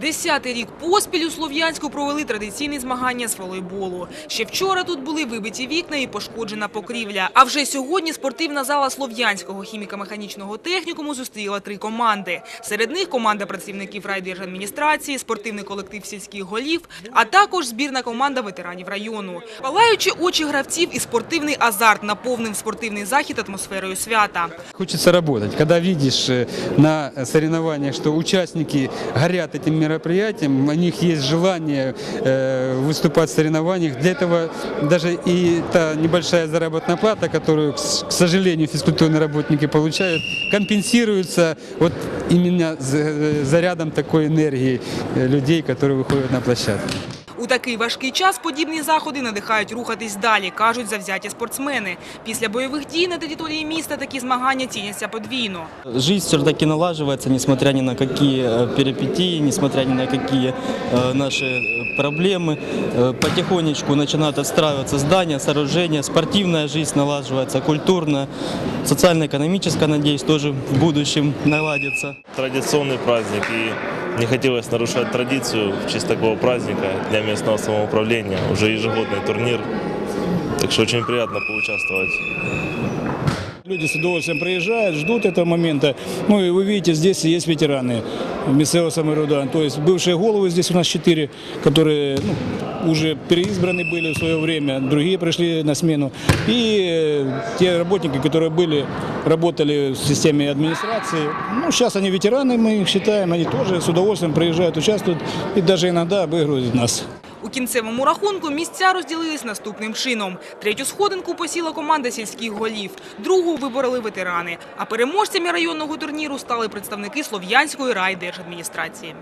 Десятий рік поспіль у Слов'янську провели традиційні змагання з волейболу. Ще вчора тут були вибиті вікна і пошкоджена покрівля. А вже сьогодні спортивна зала Слов'янського хіміко-механічного технікуму зустріла три команди. Серед них команда працівників райдержадміністрації, спортивний колектив сільських голів, а також збірна команда ветеранів району. Палаючи очі гравців і спортивний азарт наповнив спортивний захід атмосферою свята. Хочется работать. Когда видишь э, на соревнованиях, что участники горят этим мероприятием, у них есть желание э, выступать в соревнованиях. Для этого даже и та небольшая заработная плата, которую, к с- к сожалению, физкультурные работники получают, компенсируется вот именно з- э, зарядом такой энергии э, людей, которые выходят на площадку. У такий важкий час подібні заходи надихають рухатись далі, кажуть завзяті спортсмени. Після бойових дій на території міста такі змагання ціняться подвійно. Жизнь все-таки налаживается, несмотря ни на какие э, перипетии, несмотря ни на какие э, наши э, проблемы. Э, Потихонечку начинают отстраиваться здания, сооружения, спортивная жизнь налаживается, культурная, социально-экономическая, надеюсь, тоже в будущем наладится. традиционный праздник, и не хотелось нарушать традицию в честь такого праздника Дня местного самоуправления, уже ежегодный турнир. Так что очень приятно поучаствовать. Люди с удовольствием приезжают, ждут этого момента. Ну и вы видите, здесь есть ветераны Мессео Самаруда. То есть бывшие головы здесь у нас четыре, которые ну, уже переизбраны были в свое время, другие пришли на смену. И э, те работники, которые были, работали в системе администрации, ну сейчас они ветераны, мы их считаем, они тоже с удовольствием приезжают, участвуют и даже иногда обыгрывают нас. У кінцевому рахунку місця розділились наступним чином. Третю сходинку посіла команда сільських голів, другу вибороли ветерани. А переможцями районного турніру стали представники Слов'янської райдержадміністрації.